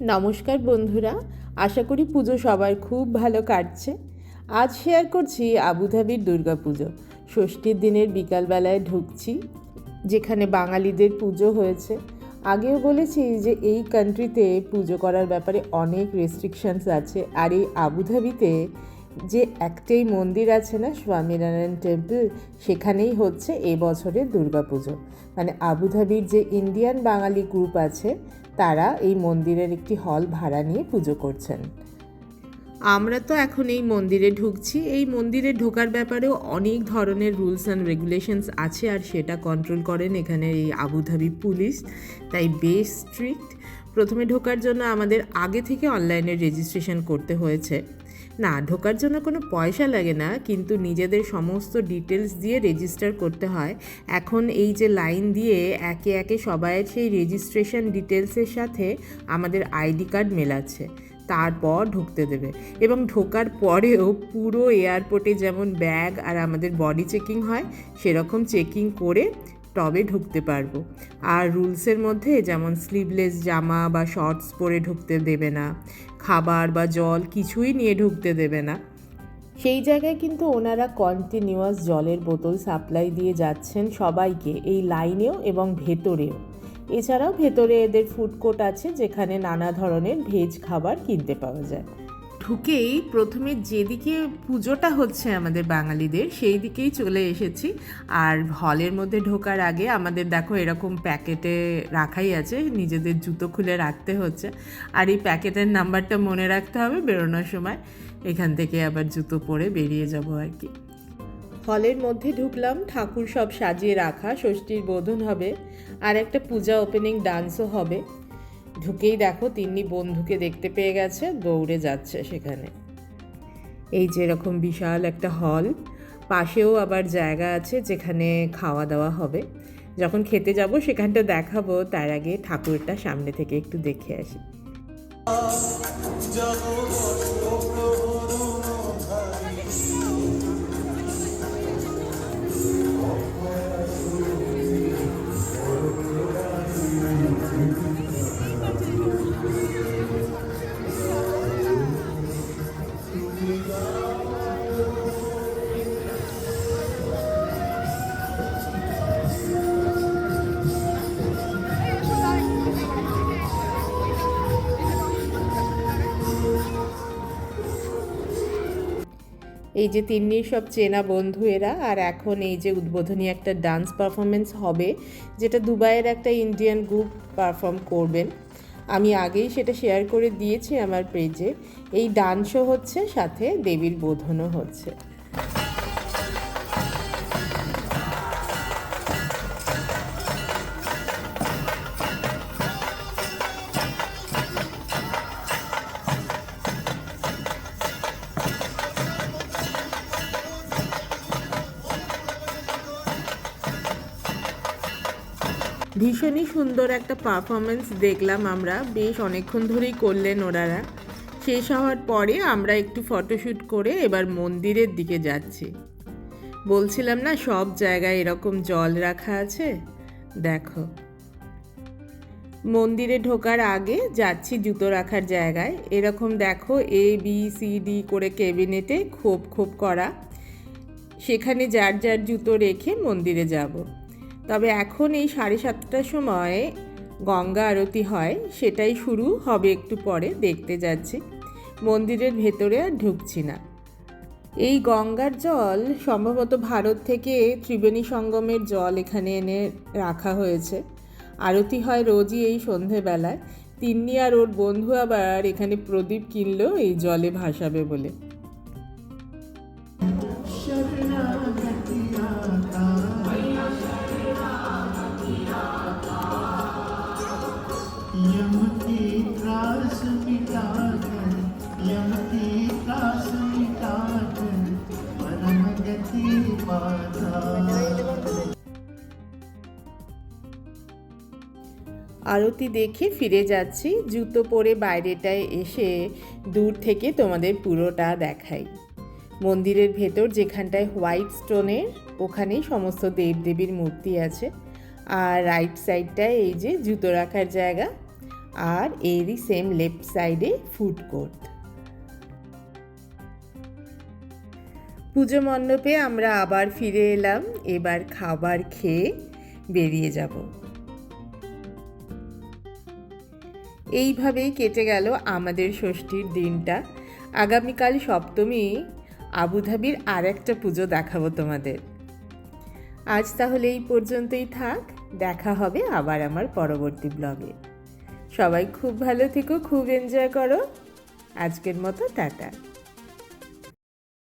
নমস্কার বন্ধুরা, আশা করি পুজো সবার খুব ভালো কাটছে। আজ শেয়ার করছি আবুধাবির দুর্গাপুজো। ষষ্ঠীর দিনের বিকালবেলায় ঢুকছি, যেখানে বাঙালিদের পুজো হয়েছে। আগেও বলেছি যে এই কান্ট্রিতে পুজো করার ব্যাপারে অনেক রেস্ট্রিকশানস আছে, আর এই আবুধাবিতে যে একটাই মন্দির আছে না স্বামীনারায়ণ টেম্পল, সেখানেই হচ্ছে এ বছরের দুর্গাপুজো। মানে আবুধাবির যে ইন্ডিয়ান বাঙালি গ্রুপ আছে, তারা এই মন্দিরের একটি হল ভাড়া নিয়ে পুজো করছেন। আমরা তো এখন এই মন্দিরে ঢুকছি। এই মন্দিরে ঢোকার ব্যাপারেও অনেক ধরনের রুলস অ্যান্ড রেগুলেশনস আছে আর সেটা কন্ট্রোল করেন এখানে এই আবুধাবি পুলিশ। তাই বেশ স্ট্রিক্ট প্রথমে ঢোকার জন্য আমাদের আগে থেকে অনলাইনে রেজিস্ট্রেশন করতে হয়েছে। না, ঢোকার জন্য কোনো পয়সা লাগে না, কিন্তু নিজেদের সমস্ত ডিটেলস দিয়ে রেজিস্টার করতে হয়। এখন এই যে লাইন দিয়ে একে একে সবাইয়ের সেই রেজিস্ট্রেশন ডিটেলসের সাথে আমাদের আইডি কার্ড মেলাচ্ছে। তারপর ঢুকতে দেবে। এবং ঢোকার পরেও পুরো এয়ারপোর্টে যেমন ব্যাগ আর আমাদের বডি চেকিং হয়, সেরকম চেকিং করে তবে ঢুকতে পারব। আর রুলসের মধ্যে যেমন স্লিভলেস জামা বা শর্টস পরে ঢুকতে দেবে না, খাবার বা জল কিছুই নিয়ে ঢুকতে দেবে না। সেই জায়গায় কিন্তু ওনারা কন্টিনিউয়াস জলের বোতল সাপ্লাই দিয়ে যাচ্ছেন সবাইকে, এই লাইনেও এবং ভেতরেও। এছাড়াও ভেতরে এদের ফুড কোর্ট আছে যেখানে নানা ধরনের ভেজ খাবার কিনতে পাওয়া যায়। ঢুকেই প্রথমে যেদিকে পুজোটা হচ্ছে আমাদের বাঙালিদের, সেই দিকেই চলে এসেছি। আর হলের মধ্যে ঢোকার আগে আমাদের দেখো এরকম প্যাকেটে রাখাই আছে, নিজেদের জুতো খুলে রাখতে হচ্ছে। আর এই প্যাকেটের নাম্বারটা মনে রাখতে হবে, বেরোনোর সময় এখান থেকে আবার জুতো পরে বেরিয়ে যাব আর কি। হলের মধ্যে ঢুকলাম, ঠাকুর সব সাজিয়ে রাখা, ষষ্ঠীর বোধন হবে, আর একটা পূজা ওপেনিং ডান্সও হবে। ঢুকেই দেখো, তিন্নি বন্ধুকে দেখতে পেয়ে গেছে, দৌড়ে যাচ্ছে সেখানে। এই যেরকম বিশাল একটা হল, পাশেও আবার জায়গা আছে যেখানে খাওয়া দাওয়া হবে। যখন খেতে যাব সেখানটা দেখাবো, তার আগে ঠাকুরটা সামনে থেকে একটু দেখে আসি। এই যে তিন্নির সব চেনা বন্ধু এরা, আর এখন এই যে উদ্বোধনী একটা ডান্স পারফরমেন্স হবে, যেটা দুবাইয়ের একটা ইন্ডিয়ান গ্রুপ পারফর্ম করবেন। আমি আগেই সেটা শেয়ার করে দিয়েছি আমার পেজে এই ডান্সও হচ্ছে, সাথে দেবীর বোধনও হচ্ছে। ভীষণই সুন্দর একটা পারফরমেন্স দেখলাম আমরা। বেশ অনেকক্ষণ ধরেই করলেন ওনারা। শেষ হওয়ার পরে আমরা একটু ফটোশ্যুট করে এবার মন্দিরের দিকে যাচ্ছি। বলছিলাম না, সব জায়গায় এরকম জল রাখা আছে? দেখো। মন্দিরে ঢোকার আগে যাচ্ছি জুতো রাখার জায়গায়। এরকম দেখো এ বি সি ডি করে ক্যাবিনেটে খোপ খোপ করা। সেখানে যার যার জুতো রেখে মন্দিরে যাব। তবে এখন এই সাড়ে সাতটার সময় গঙ্গা আরতি হয়, সেটাই শুরু, হবে একটু পরে, দেখতে যাচ্ছি। মন্দিরের ভেতরে আর ঢুকছি না। এই গঙ্গার জল সম্ভবত ভারত থেকে ত্রিবেণী সঙ্গমের জল এখানে এনে রাখা হয়েছে। আরতি হয় রোজই এই সন্ধেবেলায়। তিন্নি আর ওর বন্ধু আবার এখানে প্রদীপ কিনলো এই জলে ভাসাবে বলে। আরতি দেখে ফিরে যাচ্ছি, জুতো পরে বাইরেটায় এসে দূর থেকে তোমাদের পুরোটা দেখাই। মন্দিরের ভেতর যেখানটায় হোয়াইট স্টোনের, ওখানেই সমস্ত দেবদেবীর মূর্তি আছে। আর রাইট সাইডটায় এই যে জুতো রাখার জায়গা, আর এরই সেম লেফট সাইডে ফুড কোর্ট। পুজো মণ্ডপে আমরা আবার ফিরে এলাম। এবার খাবার খেয়ে বেরিয়ে যাব। এইভাবেই কেটে গেল আমাদের ষষ্ঠীর দিনটা। আগামীকাল সপ্তমী, আবুধাবির আর একটা পুজো দেখাবো তোমাদের। আজ তাহলে এই পর্যন্তই থাক। দেখা হবে আবার আমার পরবর্তী ব্লগে। সবাই খুব ভালো থেকো, খুব এনজয় করো। আজকের মতো টাটা।